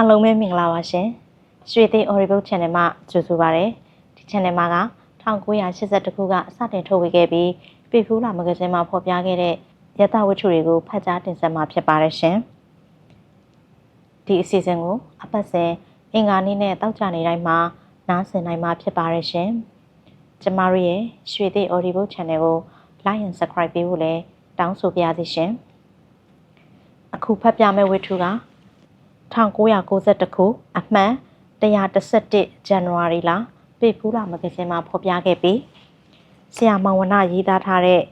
အားလုံးပဲမင်္ဂလာပါရှင်။ရွှေသိန်း Audible Channel မှာကြိုဆိုပါရစေ။ဒီ channel မှာက1982ခုကစတင်ထုတ်ဝေခဲ့ပြီးပေဖူးလာမဂဇင်းမှာဖော်ပြခဲ့တဲ့ရတဝတ္ထုတွေကိုဖတ်ကြားတင်ဆက်မှာဖြစ်ပါတယ်ရှင်။ဒီအစီအစဉ်ကိုအပတ်စဉ်အင်္ဂါနေ့နဲ့တောက်ကြနေတိုင်းမှာနားဆင်နိုင်မှာဖြစ်ပါတယ်ရှင်။ကျမတို့ရဲ့ရွှေသိန်း Audible Channel ကို like and subscribe ပေးဖို့လည်းတောင်းဆိုပါရစေရှင်။အခုဖတ်ပြမယ့်ဝတ္ထုက 1992ခုအမှန်111ဇန်နဝါရီလပေဖူးလာမဂဇင်းမှာဖော်ပြခဲ့ပြီးဆရာမောင်ဝနရေးသားထားတဲ့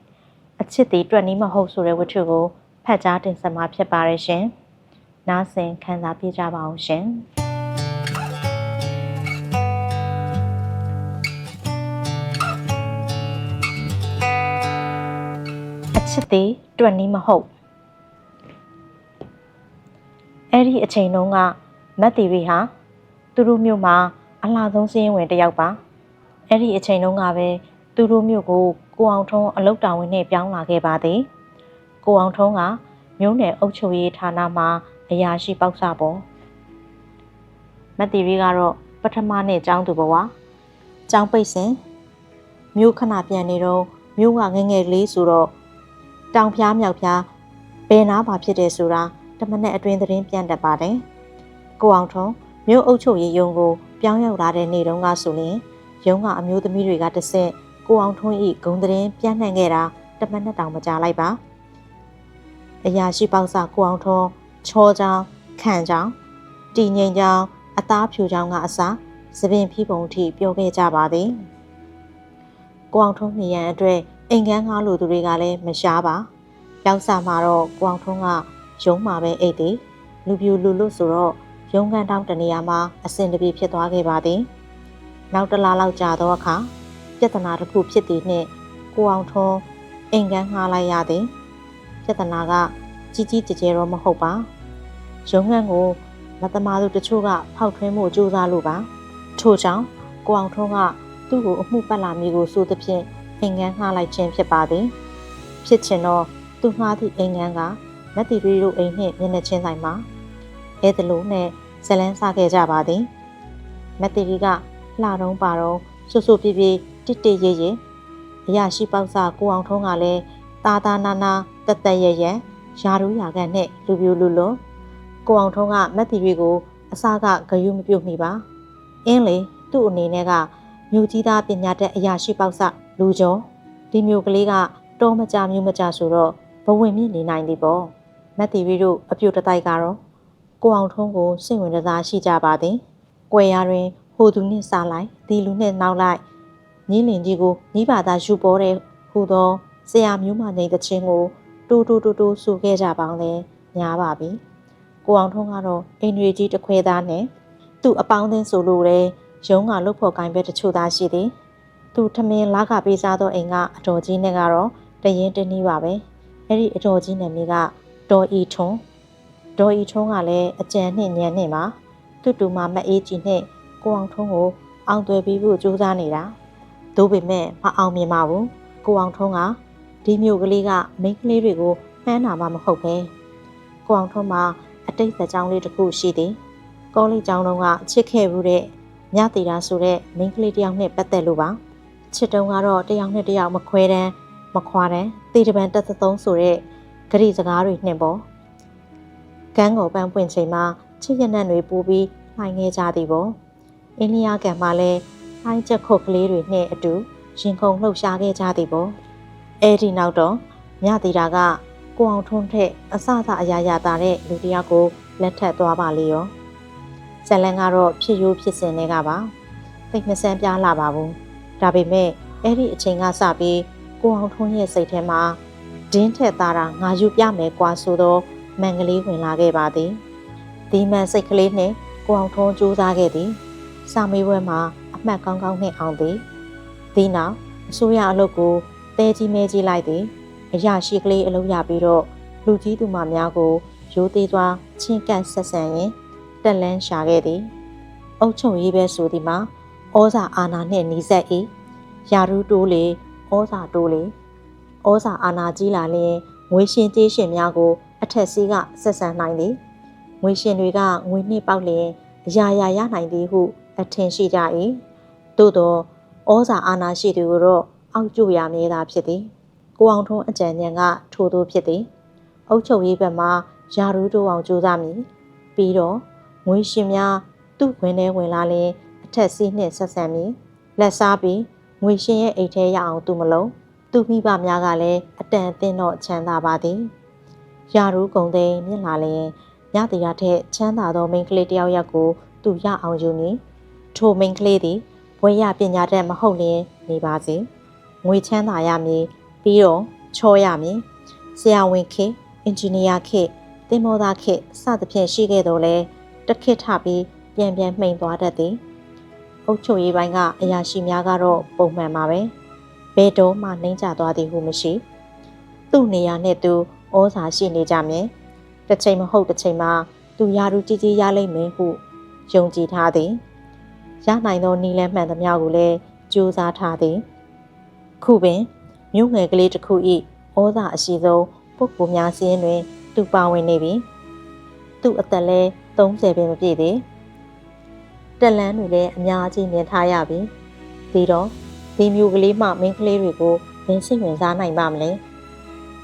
အချစ်တီတွက်နီးမဟုတ်ဆိုတဲ့ဝတ္ထုကိုဖတ်ကြားတင်ဆက်မှာဖြစ်ပါရဲ့ရှင်။နားဆင်ခံစားပြကြပါအောင်ရှင်။အချစ်တီတွက်နီးမဟုတ် အဲ့ဒီအချိန်တုန်းကမတ်တီရီဟာသူတို့မြို့မှာအလှဆုံးစင်းဝင်တစ်ယောက်ပါအဲ့ဒီအချိန်တုန်းကပဲသူတို့မြို့ကိုကိုအောင်ထုံးအလုတ်တော်ဝင်နဲ့ပြောင်းလာခဲ့ပါသည်ကိုအောင်ထုံးကမြို့နယ်အုပ်ချုပ်ရေးဌာနမှာအရာရှိပေါက်စပေါ်မတ်တီရီကတော့ပထမနှစ်ကျောင်းသူဘဝကျောင်းပိတ်စဉ်မြို့ခဏပြန်နေတော့မြို့ကငယ်ငယ်လေးဆိုတော့တောင်ဖျားမြောက်ဖျားဘယ်နာပါဖြစ်တယ်ဆိုတာ တမနဲ့အတွင်းသတင်းပြန့်တတ်ပါတယ်။ကိုအောင်ထုံးမြို့အုပ်ချုပ်ရေးရုံးကိုပြောင်းရောက်လာတဲ့နေ့တုန်းကဆိုရင်ရုံးကအမျိုးသမီးတွေကတဆင့်ကိုအောင်ထွန်းဤဂုံသတင်းပြန့်နှံ့ခဲ့တာတမနဲ့တောင်မကြလိုက်ပါ။အရာရှိပေါက်စကိုအောင်ထွန်းချောချောင်းခန့်ချောင်းတည်ငိမ်ချောင်းအသားဖြူချောင်းကအစားသပင်ဖီးပုံထိပြောခဲ့ကြပါသည်။ကိုအောင်ထွန်းနေရန်အတွက်အိမ်ကန်းကားလိုသူတွေကလည်းမရှားပါ။ရောက်စားမှာတော့ကိုအောင်ထွန်းက ရုံးမှာပဲအိတ်သည်လူပြူလူလွတ်ဆိုတော့ရုံးကန်တောင်းတနေရာမှာအဆင်တပြေဖြစ်သွားခဲ့ပါသည်နောက်တစ်လားလောက်ကြာသောအခါပြဿနာတစ်ခုဖြစ်သည်နှင့်ကိုအောင်ထွန်းအိမ်ကန်းငှားလိုက်ရသည်ပြဿနာကကြီးကြီးကျယ်ကျယ်တော့မဟုတ်ပါရုံးကန်ကိုမသမားသူတချို့ကဖောက်ထွင်းမှုကြိုးစားလို့ပါထို့ကြောင့်ကိုအောင်ထွန်းကသူ့ကိုအမှုပတ်လာမည်ကိုဆိုသဖြင့်အိမ်ကန်းငှားလိုက်ခြင်းဖြစ်ပါသည်ဖြစ်ချင်တော့သူငှားသည့်အိမ်ကန်းက မက်တီရီတို့အိမ်နှင့်မျက်နှာချင်းဆိုင်မှာအဲဒလိုနဲ့ဇလန်းစားခဲ့ကြပါသည်မက်တီရီကလှတုံးပါတော့ဆူဆူပြေးပြေးတစ်တစ်ရဲရဲအရာရှိပေါက်စာကိုအောင်ထုံးကလည်းတာတာနာနာတက်တက်ရရရာရူးရာကန်နဲ့လူပြူလူလွန်ကိုအောင်ထုံးကမက်တီရီကိုအစားကဂယုမပြုတ်မိပါအင်းလေသူ့အနေနဲ့ကမြို့ကြီးသားပညာတတ်အရာရှိပေါက်စလူကျော်ဒီမျိုးကလေးကတောမကြမျိုးမကြဆိုတော့ဘဝင်မြင့်နေနိုင်သည်ပေါ့ မက်တီရီတို့အပြိုတတိုက်ကတော့ကိုအောင်ထုံးကိုစိတ်ဝင်စားရှိကြပါသည်။ကွယ်ရတွင်ဟိုသူနှင့်စားလိုက်ဒီလူနှင့်နောက်လိုက်ညီလင်ကြီးကိုမိဘသားယူပေါ်တဲ့ဟူသောဆရာမျိုးမနေသချင်းကိုတူတူတူတူဆိုခဲ့ကြပေါင်းလဲညားပါပြီ။ကိုအောင်ထုံးကတော့အိမ်တွေကြီးတစ်ခွဲသားနဲ့သူ့အပေါင်းအသင်းဆိုလို့ရဲရုံးကလုတ်ဖို့ကင်ပဲတချို့သားရှိသည်။သူထမင်းလာကပေးစားသောအိမ်ကအတော်ကြီးနဲ့ကတော့တရင်တနည်းပါပဲ။အဲ့ဒီအတော်ကြီးနာမည်က ဒေါ်ဤထွန်းဒေါ်ဤထွန်းကလည်းအကြံနှင့်ညံနှင့်ပါတူတူမမအေးကြီးနှင့်ကိုအောင်ထွန်းကိုအောင်သွယ်ပြီးဖို့ကြိုးစားနေတာသို့ပေမဲ့မအောင်မြင်ပါဘူးကိုအောင်ထွန်းကဒီမျိုးကလေးကမိန်းကလေးတွေကိုမှန်းတာမှမဟုတ်ပဲကိုအောင်ထွန်းမှာအတိတ်ဇာကြောင်းလေးတစ်ခုရှိသည်ကောလိပ်ကျောင်းတုန်းကချစ်ခဲ့ဘူးတဲ့မြတီတာဆိုတဲ့မိန်းကလေးတစ်ယောက်နဲ့ပတ်သက်လို့ပါချစ်တုံးကတော့တစ်ယောက်နဲ့တစ်ယောက်မခွဲတမ်းမခွာတမ်းတေတပံတက်သုံးဆိုတဲ့ ဂရိစကားတွေနှင့်ပေါ့ကန်းကိုပန်းပွင့်ချိန်မှာချစ်ရနံ့တွေပူပြီးလှိုင်းခဲ့ကြသည်ပေါ့အိန္ဒိယကံမှာလည်းလှိုင်းချက်ခုတ်ကလေးတွေနဲ့အတူရင်ခုန်လှုပ်ရှားခဲ့ကြသည်ပေါ့အဲဒီနောက်တော့မြတီတာကကိုအောင်ထွန်းထက်အစအစအရာရာတာတဲ့လူတယောက်ကိုလက်ထပ်သွားပါလေရောဇလန်ကတော့ဖြစ်ရိုးဖြစ်စဉ်တွေကပါသိမစမ်းပြားလာပါဘူးဒါပေမဲ့အဲ့ဒီအချိန်ကစပြီးကိုအောင်ထွန်းရဲ့စိတ်ထဲမှာ ဒင်းထက်သားတာငါယူပြမယ်ကွာဆိုတော့မန်ကလေးဝင်လာခဲ့ပါသည်ဒီမန်စိတ်ကလေးနှင့်ကိုအောင်ထုံးကြိုးစားခဲ့သည်စာမေးပွဲမှာအမှတ်ကောင်းကောင်းနဲ့အောင်သည်ဒီနောက်အစိုးရအလုပ်ကိုတဲကြီးမဲကြီးလိုက်သည်အရာရှိကလေးအလုပ်ရပြီးတော့လူကြီးသူမများကိုရိုးသေးသွားချင်းကန့်ဆက်ဆံရင်တက်လန်းရှာခဲ့သည်အုတ်ချုံရေးပဲဆိုသည်မှာဩဇာအာဏာနှင့်နှီးဆက်၏ယာရုတိုးလေဩဇာတိုးလေ ဩဇာအာဏာကြီးလာလျင်ငွေရှင်ကြေးရှင်များကို အထက်စီးကဆက်ဆံနိုင်သည်ငငွေရှင်တွေကငွေနှစ်ပေါက်လျင်အရာရာရနိုင်သည်ဟု အထင်ရှိကြ၏သို့သောဩဇာအာဏာရှိသူကိုတော့အောက်ကျရမည်သာဖြစ်သည်ကိုအောင်ထွန်းအကြံဉာဏ်ကထိုသို့ဖြစ်သည်အုတ်ချုပ်ရေးဘက်မှယာရူးတိုးအောင်ကြိုးစားမည်ပြီးတော့ငွေရှင်များသူ့ဝင်ထဲဝင်လာရင်အထက်စီးနှင့်ဆက်ဆံမည်လက်စားပြီးငွေရှင်ရဲ့အိတ်ထဲရအောင်သူမလုံး သူမိဘများကလည်းအတန်အသင့်တော့ချမ်းသာပါသည်ယာရူးကုံသိမ်းမြင်လာလျင်ညတီရထက်ချမ်းသာသောမိန်းကလေးတစ်ယောက်ယောက်ကိုသူရအောင်ယူမည်ထိုမိန်းကလေးသည်ဘွေရပညာတတ်မဟုတ်လျင်နေပါစေငွေချမ်းသာရမည်ပြီးတော့ချောရမည်ဆရာဝန်ခေအင်ဂျင်နီယာခေတင်မောသားခေစသဖြင့်ရှိခဲ့တော့လဲတစ်ခေတ်ထပြီးပြန်ပြန်မှိန်သွားတတ်သည်အုတ်ချုပ်ရေးပိုင်းကအရာရှိများကတော့ပုံမှန်ပါပဲ ဘယ်တော့မှနှိမ့်ချသွားသည်ဟုမရှိသူ့နေရာနဲ့သူဩဇာရှိနေကြမည်တစ်ချိန်မဟုတ်တစ်ချိန်မှာသူယာရူကြီးကြီးရလိမ့်မယ်ဟုယုံကြည်ထားသည်ရနိုင်သောနီလန်းမှန်သမျှကိုလည်းကြိုးစားထားသည်ခုပင်မြို့ငယ်ကလေးတစ်ခု၏ဩဇာအရှိဆုံးပုဂ္ဂိုလ်များစင်းတွင် သူပါဝင်နေပြီသူ့အသက်လည်း30ပင်မပြည့်သေးတက်လန်းတွေလည်းအများကြီးမြင်ထားရပြီပြီးတော့ ဒီမျိုးကလေးမှမင်းကလေးတွေကိုမင်းစိတ်ဝင်စားနိုင်ပါမလဲ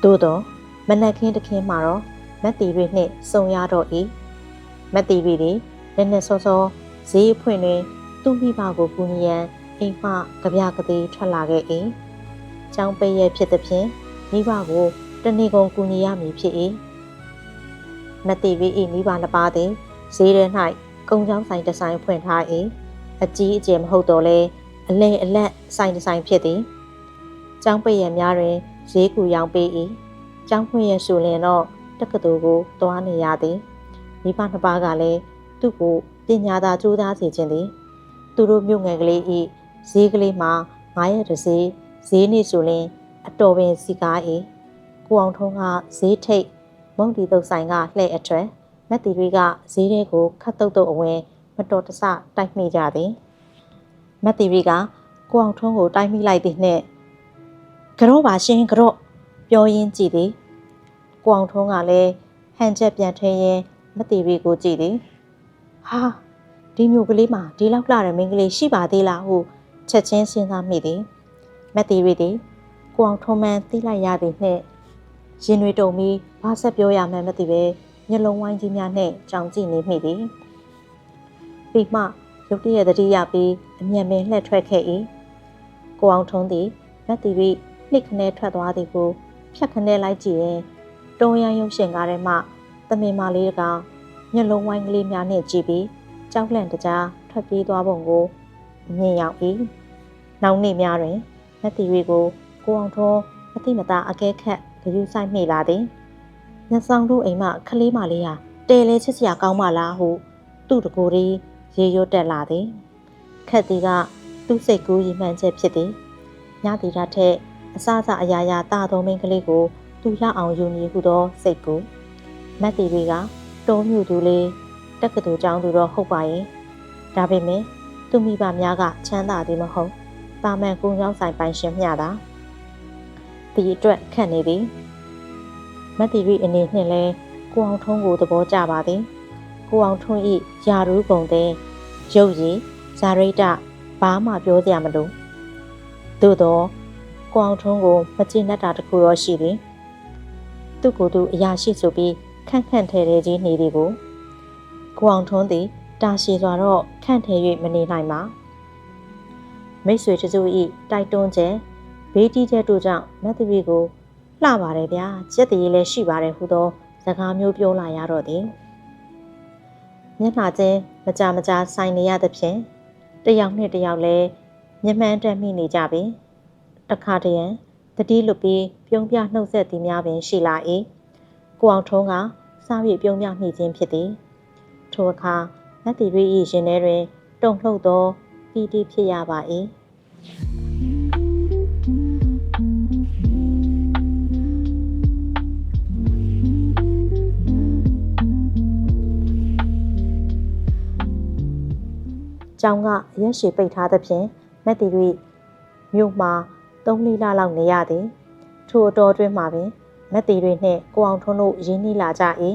သို့တော့မနက်ခင်းတခင်းမှာတော့မက်တီတွေနှင့်စုံရတော့၏မက်တီတွေသည်လက်နဲ့စောစောဈေးအဖွင့်တွင်သူ့မိဘကိုကူညီရန်အိမ်မှကြပြကတိထွက်လာခဲ့၏။ကျောင်းပိတ်ရဖြစ်သည်ဖြင့်မိဘကိုတနေ့ကုန်ကူညီရမည်ဖြစ်၏။မတိဝိ၏မိဘနှစ်ပါးသည်ဈေးထဲ၌ကုံချောင်းဆိုင်တစ်ဆိုင်ဖွင့်ထား၏။အကြီးအကျယ်မဟုတ်တော့လဲ အလဲအလက်ဆိုင်တစ်ဆိုင်ဖြစ်သည်။ကျောင်းပိတ်ရများတွင်ဈေးကူရောင်းပေး၏။ကျောင်းဖွင့်ရဆိုလင်တော့တက္ကသိုလ်ကိုတွားနေရသည်။မိဘနှစ်ပါးကလည်းသူ့ကိုပညာသာကြိုးစားစေခြင်းသည်သူတို့မြို့ငယ်ကလေးဤဈေးကလေးမှာ9ရက်တစ်ဈေးဈေးနေဆိုရင်အတော်ပင်စီကား၏ကိုအောင်ထုံးကဈေးထိတ်မုံတီတုတ်ဆိုင်ကလှဲ့အထွဲမက်တီတွေကဈေးတွေကိုခတ်တုတ်တုတ်အဝင်မတော်တဆတိုက်မိကြသည် မက်တီတွေကကိုအောင်ထုံးကိုတိုက်မိလိုက်သည်နှင့်ကြော့ပါရှင်ကြော့ပြောရင်းကြည့်သည်ကိုအောင်ထုံးကလည်းဟန်ချက်ပြန်ထင်းရင်မက်တီတွေကိုကြည့်သည်ဟာဒီမျိုးကလေးမှာဒီလောက်လှတဲ့မိန်းကလေးရှိပါသေးလားဟုချက်ချင်းစဉ်းစားမိသည်မက်တီရီသည်ကိုအောင်ထုံးမှန်သိလိုက်ရသည်နှင့်ရင်တွေတုံပြီးဘာဆက်ပြောရမှန်းမသိပဲမျက်လုံးဝိုင်းကြီးများနှင့်ကြောင်ကြည့်နေမိသည်ပြီးမှ ရုတ်တရက်တတိယပြီးအမျက်မင်းလှည့်ထွက်ခဲ့၏ကိုအောင်ထုံးသည်မက်တီရီနှိတ်ခနဲထွက်သွားသည်ကိုဖြတ်ခနဲလိုက်ကြည့်ရင်တုံးရန်ရုပ်ရှင်ကားထဲမှတမင်မလေးတကောင်မျက်လုံးဝိုင်းကလေးများနှင့်ကြည့်ပြီးကြောက်လန့်တကြားထွက်ပြေးသွားပုံကိုမြင်ရောက်၏နောက်နေ့များတွင်မက်တီရီကိုကိုအောင်ထွန်းမတိမတာအကဲခတ်ဂရုစိုက်မိလာသည်ညဆောင်တို့အိမ်မှခလေးမလေးဟာတဲလဲချစ်စရာကောင်းပါလားဟုသူ့တကူရီ ရေရွတ်တက်လာသည်ခက်သည်ကသူ့စိတ်ကူးရီမှန်ချက်ဖြစ်သည်ညတီရထက်အစအစအရာရာတာတော်မင်းကလေးကိုသူရအောင်ယူမည်ဟုသောစိတ်ကူမက်တီရီကတုံးမြူသူလေးတက္ကသိုလ်ကျောင်းသူတော့ဟုတ်ပါရဲ့ဒါပေမဲ့သူမိဘများကချမ်းသာသည်မဟုတ်တာမန်ကုန်းကျောင်းဆိုင်ပိုင်ရှင်မျှတာဒီအတွက်ခက်နေသည်မတ်တီရီအနေနှင့်လဲကိုအောင်ထုံးကိုသဘောကျပါသည် ကိုအောင်ထွန်းဤယာရူးကုံတဲ့ရုပ်ရည်ဇာရိတဘာမှပြောစရာမလိုသို့တော့ကိုအောင်ထွန်းကိုမကျေနပ်တာတခုတော့ရှိသည်သူ့ကိုယ်သူအရာရှိဆိုပြီးခန့်ခန့်ထဲထဲကြီးနေသည်ကိုကိုအောင်ထွန်းသည်တာရှည်စွာတော့ခန့်ထဲ၍မနေနိုင်ပါမိတ်ဆွေတစု၏တိုက်တွန်းခြင်းဘေးတီးချက်တို့ကြောင့်မတ်သရီကိုလှပါတယ်ဗျာကြက်တရေလည်းရှိပါတယ်ဟုသောစကားမျိုးပြောလာရတော့သည် မျက်နှာချင်းမကြမကြဆိုင်နေရသဖြင့်တယောက်နဲ့တယောက်လည်းမျက်မှန်တက်မိနေကြပြီတခါတရံတတိလွတ်ပြီးပြုံးပြနှုတ်ဆက်သည်များပင်ရှိလာ၏ကိုအောင်ထုံးကစားပြီးပြုံးပြမိခြင်းဖြစ်သည်ထိုအခါနတ်တီရီ၏ရင်ထဲတွင် တုန်လှုပ်သောပီတိဖြစ်ရပါ၏ ကျောင်းကအရက်ရှည်ပိတ်ထားသဖြင့်မက်တီရီမြို့မှာ၃လလလောက်နေရသည်ထိုအတော်တွင်မှာပင်မက်တီရီနှင့်ကိုအောင်ထွန်းတို့ရင်းနှီးလာကြ၏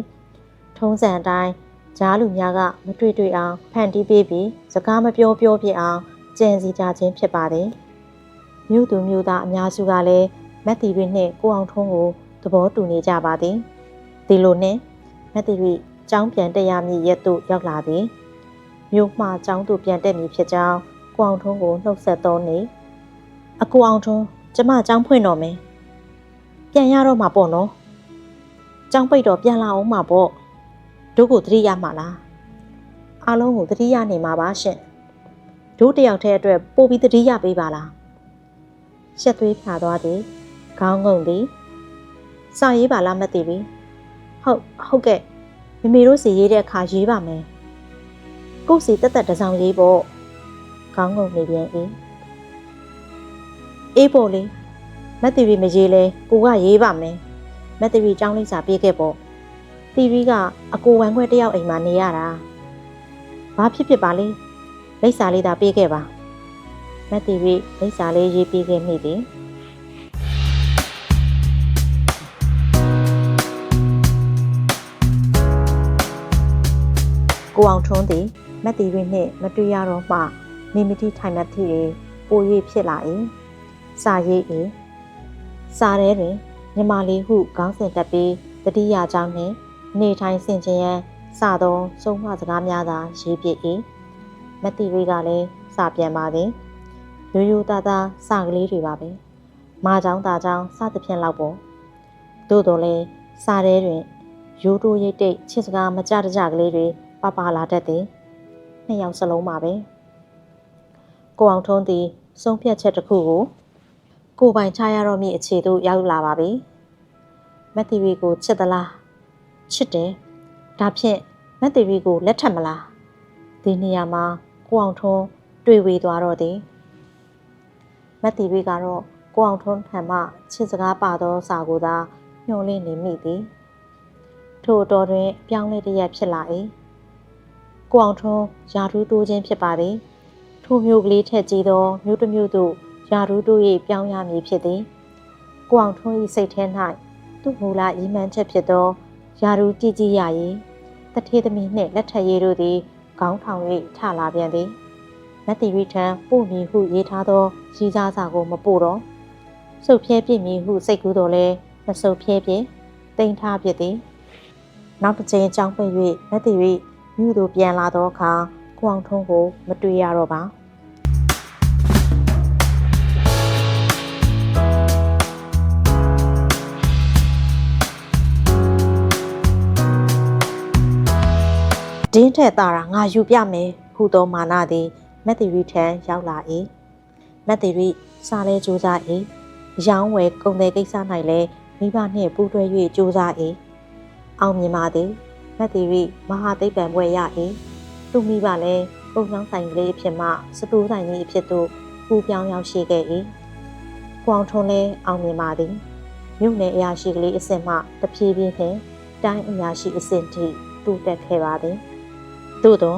ထုံးစံအတိုင်းကြားလူများကမတွေ့တွေ့အောင်ဖန်တီးပေးပြီးစကားမပြောပြောပြအောင်ကြံစီကြခြင်းဖြစ်ပါသည်မြို့သူမြို့သားအများစုကလည်းမက်တီရီနှင့်ကိုအောင်ထွန်းကိုသဘောတူနေကြပါသည်ဒီလိုနှင့်မက်တီရီကျောင်းပြန်တက်ရမည့်ရက်သို့ရောက်လာသည် မြို့မှကျောင်းသို့ပြန်တက်မည်ဖြစ်ကြောင်းကိုအောင်ထွန်းကိုနှုတ်ဆက်သောနေ့အကိုအောင်ထွန်းကျမကျောင်းဖွင့်တော့မယ်ပြန်ရတော့မှာပေါ့နော်ကျောင်းပိတ်တော့ပြန်လာအောင်မှာပေါ့တို့ကိုသတိရမှာလားအားလုံးကိုသတိရနေမှာပါရှင်တို့တယောက်တည်းအတွက်ပို့ပြီးသတိရပေးပါလားရှက်သွေးဖြာသွားသည်ခေါင်းငုံသည်စာရေးပါလားမသိဘူးဟုတ်ဟုတ်ကဲ့မမေတို့စီရေးတဲ့အခါရေးပါမယ် ကို့စီတက်တက်တစ်စောင်ရေးပေါ့ခေါင်းငုံနေပြန်၏အေးပေါ့လေမတ်တီဗီမရေးလဲကိုကရေးပါမယ်မတ်တီဗီចောင်းလိပ်စာပြေးခဲ့ပေါ့တီဗီကအကိုဝမ်းခွဲတယောက်အိမ်မှာနေရတာဘာဖြစ်ဖြစ်ပါလေလိပ်စာလေးသာပြေးခဲ့ပါမတ်တီဗီလိပ်စာလေးရေးပြေးခဲ့မိသည်ကိုအောင်ထွန်းသည် မတ်တီဗီနှင့်မတွေ့ရတော့မှမိမိတိထိုင်မတ်သည့်ပို၍ဖြစ်လာ၏စာရေး၏စာထဲတွင်မြမလေးဟုခေါင်းစဉ်တက်ပြီးတတိယကြောင်းနှင့်နေထိုင်ဆင်ခြင်ရန်စသောဆုံးမစကားများသာရေးပြ၏မတိဝေကလည်းစပြန်ပါသည်ရိုးရိုးသားသားစကလေးတွေပါပဲမာချောင်းသားချောင်းစသဖြင့်လောက်ပေါ့သို့တော်လည်းစာထဲတွင်ရိုးတိုးရိတ်တိတ်ချစ်စကားမကြတကြကလေးတွေပပလာတတ်သည် နှစ်ယောက်စလုံးပါပဲကိုအောင်ထုံးသည်ဆုံးဖြတ်ချက်တစ်ခုကိုကိုပိုင်ချရတော့မည့်အခြေသို့ရောက်လာပါပြီမက်သီရီကိုချစ်သလားချစ်တယ်ဒါဖြင့်မက်သီရီကိုလက်ထပ်မလားဒီနေရာမှာကိုအောင်ထွန်းတွေ့ဝေသွားတော့သည်မက်သီရီကတော့ကိုအောင်ထွန်းထံမှချစ်စကားပါသောစာကိုသာညှို့လင့်နေမိသည်ထို့တော်တွင်ပြောင်းလဲတရက်ဖြစ်လာ၏ ကိုအောင်ထွန်းယာထူးတိုးခြင်းဖြစ်ပါသည်ထိုမျိုးကလေးထက်ကြီးသောမြို့တစ်မြို့သို့ယာထူးတိုး၏ပြောင်းရမည်ဖြစ်သည်ကိုအောင်ထွန်း၏စိတ်ထဲ၌သူ့မူလရည်မှန်းချက်ဖြစ်သောယာရူကြည်ကြည်ရည်တထေသမီးနှင့်လက်ထက်ရည်တို့သည်ခေါင်းထောင်၍ထလာပြန်သည်မတ်တီရီထံပို့မည်ဟုရေးထားသောရီးစားစာကိုမပို့တော့စုပ်ဖြဲပြစ်မည်ဟုစိတ်ကူးတော်လဲမစုပ်ဖြဲပြစ်တိမ်ထားပြစ်သည်နောက်တစ်ချိန်ကြောင်းပိတ်၍မတ်တီရီ မြို့သို့ပြန်လာသောအခါကွအောင်ထုံးကိုမတွေ့ရတော့ပါဒင်းထက်သားတာငါယူပြမယ်ဟူသောမာနသည်မက်သီရီထံရောက်လာ၏မက်သီရီစားလဲကြိုးစား၏ရောင်းဝယ်ကုန်တဲ့ကိစ္စ၌လည်းမိဘနှင့်ပူးတွဲ၍ကြိုးစား၏အောင်မြင်ပါသည် မက်သီရီမဟာသိပ္ပံဘွဲ့ရ၏သူမိဘလည်းကုန်နှောင်းဆိုင်ကလေးအဖြစ်မှစတူးဆိုင်ကြီးအဖြစ်သို့ပူပြောင်းရောက်ရှိခဲ့၏ကွအောင်ထုံးလည်းအောင်မြင်ပါသည်မြို့နယ်အရာရှိကလေးအစ်စ်မှတဖြည်းဖြည်းဖြင့်တိုင်းအရာရှိအစ်စ်ထိတိုးတက်ခဲ့ပါသည်သို့သော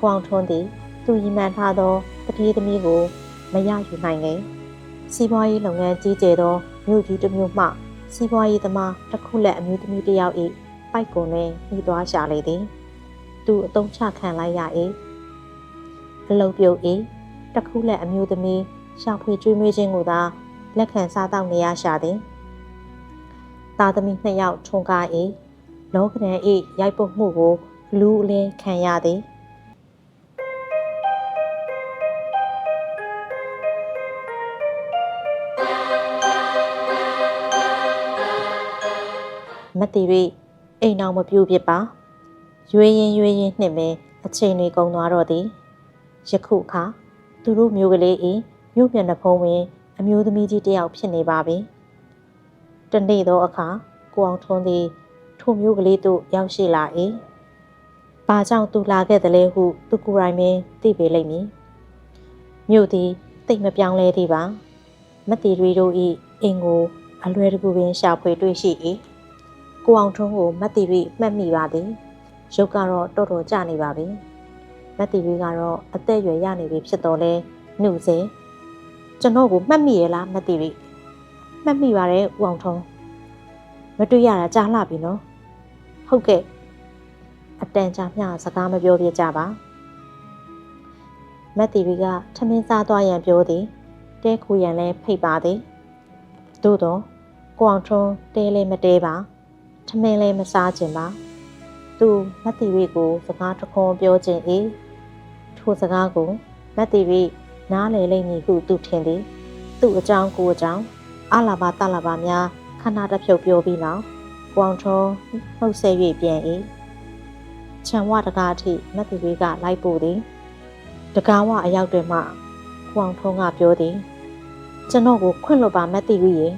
ကွအောင်ထွန်းသည် သူရည်မှန်းထားသောတတိသမီးကိုမရယူနိုင်လေစီးပွားရေးလုပ်ငန်းကြီးကျယ်သောမြို့ကြီးတစ်မြို့မှစီးပွားရေးသမားတစ်ခုလက်အမျိုးသမီးတစ်ယောက်၏ ပိုက်ကွန်တွင်နှီးသွားရှာလေသည် သူအတုံးချခံလိုက်ရ၏အလုတ်ပြုတ်၏တစ်ခုလက်အမျိုးသမီးရှာဖွေကျွေးမွေးခြင်းကိုသာလက်ခံစားတော့နေရရှာသည်သားသမီးနှစ်ယောက်ထုံကား၏လောကဒန်၏ရိုက်ပုတ်မှုကိုလူအလင်းခံရသည်မတီရီ အိမ်အောင်မပြူဖြစ်ပါရွေးရင်ရွေးရင်နှင့်ပဲအချိန်တွေကုန်သွားတော့သည်ယခုအခါသူတို့မျိုးကလေးဤမြို့ပြန်နှဖုံးဝင် အမျိုးသမီးကြီးတယောက်ဖြစ်နေပါပြီတနေ့သောအခါကိုအောင်ထွန်းသည်ထိုမျိုးကလေးသို့ရောက်ရှိလာ၏ဘာကြောင့်သူလာခဲ့သလဲဟု သူကိုယ်တိုင်ပင်သိပေလိမ့်မည်မြို့သည်တိတ်မပြောင်းလဲသေးပါမတီရီတို့၏အိမ်ကိုအလွယ်တကူပင်ရှာဖွေတွေ့ရှိ၏ ကိုအောင်ထွန်းကိုမတီရီမှတ်မိပါသည်ရုပ်ကတော့တော်တော်ကျနေပါပြီမတီရီကတော့အသက်အရွယ်ရနေပြီဖြစ်တော့လဲနှုတ်စေကျွန်တော်ကိုမှတ်မိရဲ့လားမတီရီမှတ်မိပါတယ်ဦးအောင်ထွန်းမတွေ့ရတာကြားလှပြီနော်ဟုတ်ကဲ့အတန်ကြာမျှစကားမပြောပြကြပါမက်တီဗီကထမင်းစားသွားရန်ပြောသည်တဲခူရန်လည်းဖိတ်ပါသည်သို့တော့ကိုအောင်ထွန်းတဲလည်းမတဲပါ ထမင်းလည်းမစားခြင်းပါသူမက်တီဗီကိုစကားတစ်ခွန်းပြောခြင်း၏ထိုစကားကိုမက်တီဗီနားလေလိမ့်မည်ဟုသူထင်သည်သူ့အကြောင်းကိုအကြောင်းအလာဘာတလာဘာများခဏတစ်ဖြုတ်ပြောပြီးနောက်ကိုအောင်ထွန်းနှုတ်ဆက်၍ပြန်၏ခြံဝတကားအထိမက်တီဗီကလိုက်ပို့သည်တကားဝအရောက်တွေမှခွန်အောင်ထုံးကပြောသည်ကျွန်တော်ကိုခွင့်လွတ်ပါမသိဘူးရေ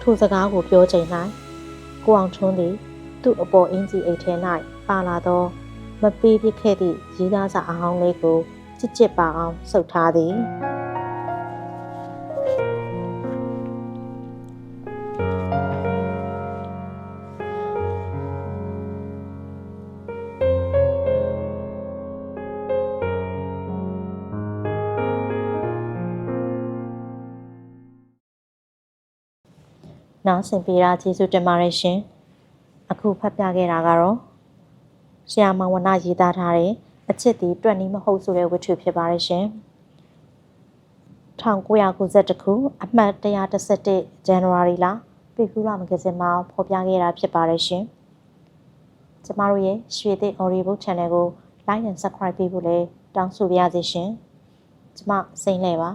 ထိုစကားကိုပြောချိန်၌ ကိုအောင်ထွန်းသည် သူ့အပေါ်အင်းကြီးအိတ်ထဲ၌ပါလာသော မပေးပြခဲ့သည့်ရေးသားစာအဟောင်းလေးကိုကြစ်ကြစ်ပါအောင်စုပ်ထားသည် နောက်ဆင်ပြေတာကျေးဇူးတင်ပါတယ်ရှင်အခုဖတ်ပြခဲ့တာကတော့ဆရာမဝနရေးသားထားတဲ့အချစ်တီတွက်နီးမဟုတ်ဆိုတဲ့ဝတ္ထုဖြစ်ပါတယ်ရှင်1992ခုအမှတ်131ဇန်နဝါရီလပေကူလာမဂဇင်းမှာဖော်ပြခဲ့တာဖြစ်ပါတယ်ရှင်ကျမတို့ရဲ့ရွှေသစ် Audio Channel ကို Like and Subscribe ပေးဖို့လည်းတောင်းဆိုပါရစေရှင်ကျမစိမ့်လဲပါ